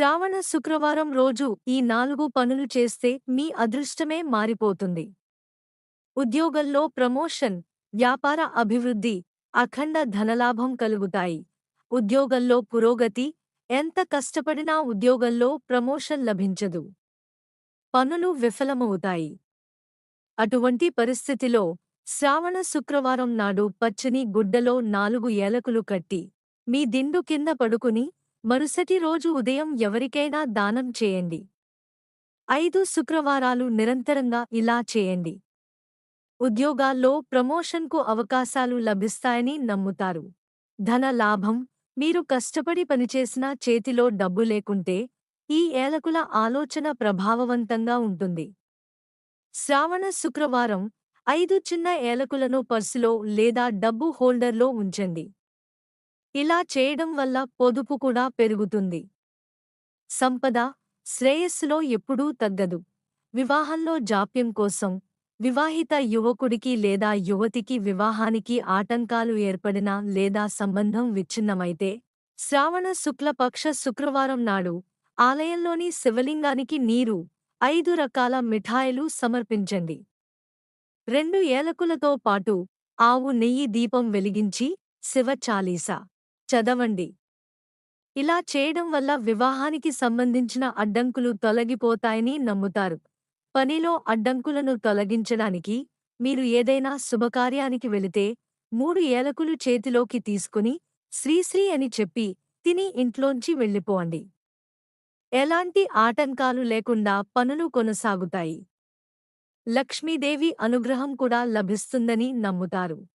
శ్రావణ శుక్రవారం రోజు ఈ నాలుగు పనులు చేస్తే మీ అదృష్టమే మారిపోతుంది. ఉద్యోగంలో ప్రమోషన్ వ్యాపార అభివృద్ధి అఖండ ధనలాభం కలుగుతాయి. ఉద్యోగంలో పురోగతి ఎంత కష్టపడినా ఉద్యోగంలో ప్రమోషన్ లభించదు. పనులు విఫలమవుతాయి. అటువంటి పరిస్థితిలో శ్రావణ శుక్రవారం నాడు పచ్చని గుడ్డలో నాలుగు ఏలకులు కట్టి మీ దిండు కింద పడుకుని మరుసటి రోజు ఉదయం ఎవరికైనా దానం చేయండి. ఐదు శుక్రవారాలు నిరంతరంగా ఇలా చేయండి. ఉద్యోగాల్లో ప్రమోషన్కు అవకాశాలు లభిస్తాయని నమ్ముతారు. ధన లాభం మీరు కష్టపడి పనిచేసినా చేతిలో డబ్బు లేకుంటే ఈ ఏలకుల ఆలోచన ప్రభావవంతంగా ఉంటుంది. శ్రావణ శుక్రవారం ఐదు చిన్న ఏలకులను పర్సులో లేదా డబ్బు హోల్డర్లో ఉంచండి. ఇలా చేయడం వల్ల పొదుపు కూడా పెరుగుతుంది. సంపద శ్రేయస్సులో ఎప్పుడూ తగ్గదు. వివాహంలో జాప్యం కోసం వివాహిత యువకుడికి లేదా యువతికి వివాహానికి ఆటంకాలు ఏర్పడినా లేదా సంబంధం విచ్ఛిన్నమైతే శ్రావణ శుక్లపక్ష శుక్రవారం నాడు ఆలయంలోని శివలింగానికి నీరు ఐదు రకాల మిఠాయిలు సమర్పించండి. రెండు ఏలకులతో పాటు ఆవు నెయ్యి దీపం వెలిగించి శివ చాలీసా. చదవండి. ఇలా చేయడం వల్ల వివాహానికి సంబంధించిన అడ్డంకులు తొలగిపోతాయని నమ్ముతారు. పనిలో అడ్డంకులను తొలగించడానికి మీరు ఏదైనా శుభకార్యానికి వెళితే మూడు ఏలకులు చేతిలోకి తీసుకుని శ్రీశ్రీ అని చెప్పి తిని ఇంట్లోంచి వెళ్ళిపోండి. ఎలాంటి ఆటంకాలు లేకుండా పనులు కొనసాగుతాయి. లక్ష్మీదేవి అనుగ్రహం కూడా లభిస్తుందని నమ్ముతారు.